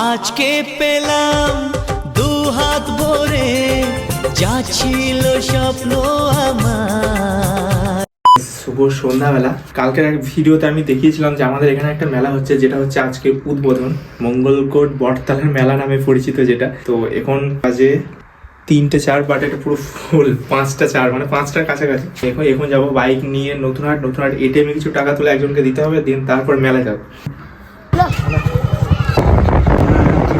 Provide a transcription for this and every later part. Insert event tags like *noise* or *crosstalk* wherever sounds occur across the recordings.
আজকে পেলাম দু হাত ভরে, যা স্বপ্ন আমার। শুভ সন্ধ্যাবেলা। কালকের এক ভিডিওতে আমি দেখিয়েছিলাম যে আমাদের এখানে একটা মেলা হচ্ছে, যেটা হচ্ছে আজকে উদ্বোধন। মঙ্গলকোট বটতলার মেলা নামে পরিচিত যেটা। তো এখন বাজে তিনটে চার বাট এটা পুরো ফুল পাঁচটা চার মানে পাঁচটার কাছাকাছি। এখন এখন যাব বাইক নিয়ে নতুন হাট নতুন হাট। এটিএমে কিছু টাকা তুলে একজনকে দিতে হবে দিন তারপর মেলা যাব।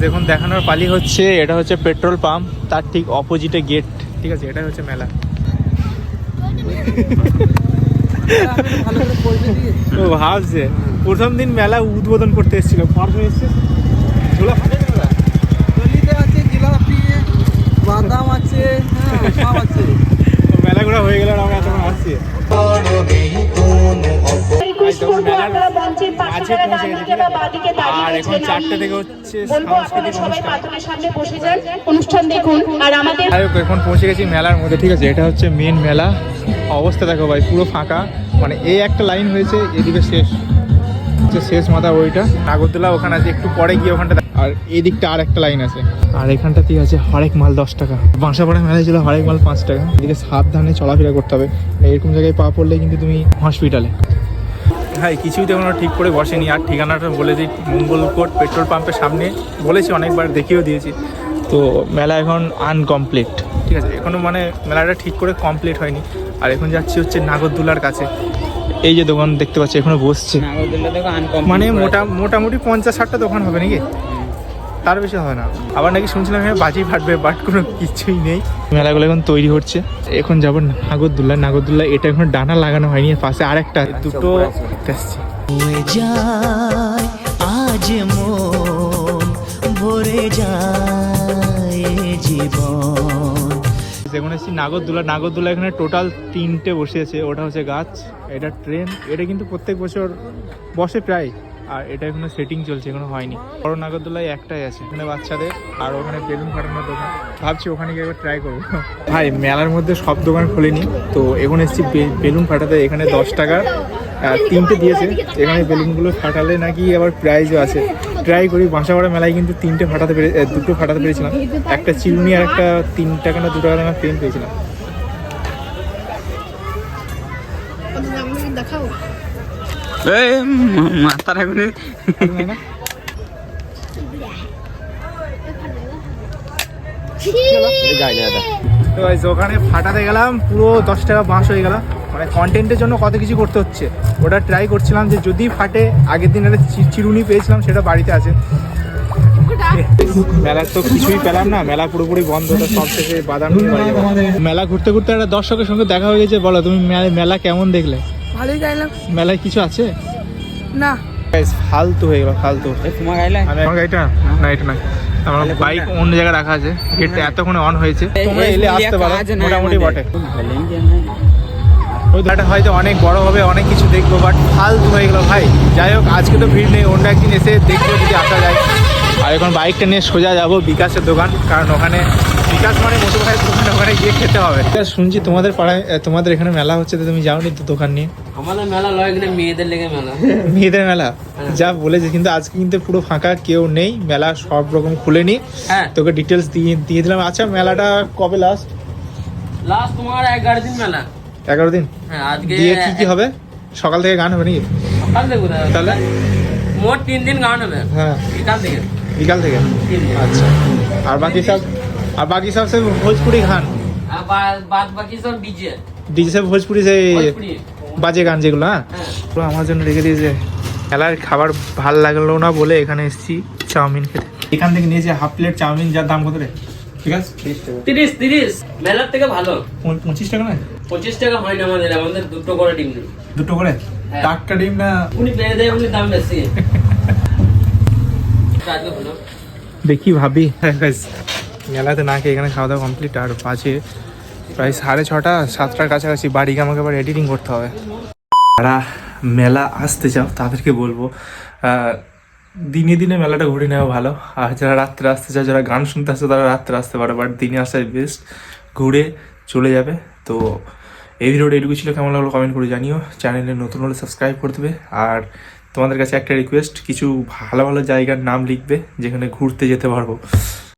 দেখুন দেখানোর পালি হচ্ছে এটা হচ্ছে পেট্রোল পাম্প তার ঠিক অপোজিটে গেট। ঠিক আছে এটাই হচ্ছে মেলা। ও ভাবছে। প্রথম দিন মেলা উদ্বোধন করতে এসেছিল। পরশু এসছে। ঝোলা আছে জিলাপি বাদাম আছে হ্যাঁ সব আছে। মেলা ঘোরা হয়ে গেল আমরা এখন আসছি। মাঝে পৌঁছে গেছি, আর এখন চারটে থেকে হচ্ছে সাংস্কৃতিক অনুষ্ঠান। দেখুন আর আমাদের এখন পৌঁছে গেছি মেলার মধ্যে ঠিক আছে? এটা হচ্ছে মেন মেলা। অবস্থা দেখো ভাই পুরো ফাঁকা। মানে এই একটা লাইন হয়েছে এদিকে শেষ। হচ্ছে শেষ মাথা ওইটা নাগরদোলা ওখানে আছে একটু পরে গিয়ে ওখানটা আর এই দিকটা আর একটা লাইন আছে। আর এখানটাতেই আছে হরেক মাল দশ টাকা। বাঁশাপাড়া মেলায় ছিল হরেক মাল পাঁচ টাকা। এদিকে সাবধানে চলাফেরা করতে হবে। এরকম জায়গায় পা পড়লে কিন্তু তুমি হসপিটালে ভাই কিছুই তো এখনও ঠিক করে বসেনি। আর ঠিকানাটা বলে দিই মঙ্গলকোট পেট্রোল পাম্পের সামনে। বলেছি অনেকবার দেখিয়েও দিয়েছি। তো মেলা এখন আনকমপ্লিট ঠিক আছে? এখনও মানে মেলাটা ঠিক করে কমপ্লিট হয়নি। আর এখন যাচ্ছি হচ্ছে নাগরদুলার কাছে। এই যে দোকান দেখতে পাচ্ছি এখনও বসছে। মানে মোটা মোটামুটি পঞ্চাশ ষাটটা দোকান হবে নাকি? তার বেশি হবে না। আবার নাকি শুনছিলাম এখানে বাজি ফাটবে বাট কোনো কিছুই নেই। মেলাগুলো এখন তৈরি হচ্ছে। এখন যাব নাগরদোল্লা। নাগরদোল্লা এটা এখন ডানা লাগানো হয়নি পাশে আরেকটা। দুটো দেখতে আসছি হয়ে আজ মন ভরে যায় জীবন। এসেছি নাগরদোলা নাগরদোলা এখানে টোটাল তিনটে বসে আছে। ওটা হচ্ছে গাছ এটা ট্রেন এটা কিন্তু প্রত্যেক বছর বসে প্রায়। আর এটা এখনও সেটিং চলছে, এখনও হয়নি। বড় নাগরদোলায় একটাই আছে, এখানে বাচ্চাদের, আর ওখানে বেলুন ফাটানোর দোকান। ভাবছি ওখানে গিয়ে একবার ট্রাই করব। ভাই, মেলার মধ্যে সব দোকান খোলেনি, তো এখন এসেছি বেলুন ফাটাতে, এখানে দশ টাকা তিনটে দিয়েছে। এখানে বেলুনগুলো ফাটালে নাকি আবার প্রাইজও আছে। ট্রাই করি বাঁশাপাড়া মেলায় কিন্তু তিনটে ফাটাতে পেরে, দুটো ফাটাতে পেরেছিলাম। একটা চিরুনি আর একটা তিন টাকা না দু টাকা দামের পেন পেয়েছিলাম। মাথার ওখানে ফাটাতে গেলাম, পুরো দশ টাকা বাঁশ হয়ে গেল। মানে কন্টেন্টের জন্য কত কিছু করতে হচ্ছে। ওটা ট্রাই করছিলাম যে যদি ফাটে, আগের দিন একটা চিরুনি পেয়েছিলাম, সেটা বাড়িতে আছে। মেলার তো কিছুই পেলাম না, মেলা পুরোপুরি বন্ধ সব শেষে বাদাম মেলা ঘুরতে ঘুরতে একটা দর্শকের সঙ্গে দেখা হয়ে গেছে, বলো তুমি মেলা কেমন দেখলে? ভালোই গাইলাম। মেলায় কিছু আছে? না। ফালতু হয়ে গেল ফালতু। তোমার গাইলে আমার গাড়িটা? না এটা না। আমার বাইক অন্য জায়গায় রাখা আছে। গেটটা এতক্ষণে অন হয়েছে। তোমরা এলে আসতে পারো মোটামুটি বটে। ওই দাটা হয়তো অনেক বড় হবে অনেক কিছু দেখব বাট ফালতু হয়ে গেলো ভাই। যাই হোক আজকে তো ভিড় নেই অন্য একদিন এসে দেখব যদি আসা যায়। আর এখন বাইকটা নিয়ে সোজা যাব বিকাশের দোকান কারণ ওখানে বিকাশ মানে মোটর ভাইয়ের দোকানে ওখানে গিয়ে খেতে হবে। শুনছি তোমাদের পাড়ায় তোমাদের এখানে মেলা হচ্ছে তো তুমি যাওনি তো দোকান নিয়ে? আমাদের মেলা লয় এখানে মেয়েদের লেগে মেলা। মেয়েদের মেলা? যা বলেছে কিন্তু আজকে কিন্তু পুরো ফাঁকা কেউ নেই মেলা সব রকম খুলেনি হ্যাঁ। তোকে ডিটেলস দিয়ে দিয়ে দিলাম। আচ্ছা মেলাটা কবে লাস্ট লাস্ট তোমার এগারো দিন মেলা। এগারো দিন? হ্যাঁ আজকে দিয়ে কি কি হবে? সকাল থেকে গান হবে নাকি? সকাল থেকে তাহলে? মোট তিন দিন গান হবে। হ্যাঁ। বিকাল থেকে। বিকাল থেকে? আচ্ছা। আর বাকি সব আর বাকি সব সে ভোজপুরি গান বাদ বাকি সব ডিজে। ডিজে সব ভোজপুরি সেই ভোজপুরি। বাজে গান যেগুলো হ্যাঁ? হ্যাঁ। আমার জন্য রেখে দিয়েছে। খেলার খাবার ভালো লাগল না বলে এখানে এসেছি চাউমিন খেতে। এখান থেকে নিয়েছি হাফ প্লেট চাউমিন যার দাম কত রে? ঠিক আছে? তিরিশ তিরিশ মেলার থেকে ভালো। পঁচিশ টাকা না পঁচিশ টাকা হয় না আমাদের আমাদের দুটো করে ডিম। দুটো করে? হ্যাঁ। টাটকা ডিম না উনি পেয়ে দেয় উনি দাম বেশি। *laughs* দেখি ভাবি মেলাতে না খেয়ে এখানে খাওয়া দাওয়া কমপ্লিট আর বাজে প্রায় সাড়ে ছটা, সাতটার কাছাকাছি। বাড়ি আমাকে আবার এডিটিং করতে হবে। যারা মেলা আসতে চাও, তাদেরকে বলব দিনে দিনে মেলাটা ঘুরে নেওয়া ভালো। আর যারা রাত্রে আসতে চায় যারা গান শুনতে আসছে, তারা রাত্রে আসতে পারে বাট দিনে আসাই বেস্ট ঘুরে চলে যাবে। তো এই ভিডিওটা এটুকু ছিল। কেমন লাগল কমেন্ট করে জানিও। চ্যানেলে নতুন হলে সাবস্ক্রাইব করে দেবে। আর তোমাদের কাছে একটা রিকোয়েস্ট কিছু ভালো ভালো জায়গার নাম লিখবে যেখানে ঘুরতে যেতে পারব।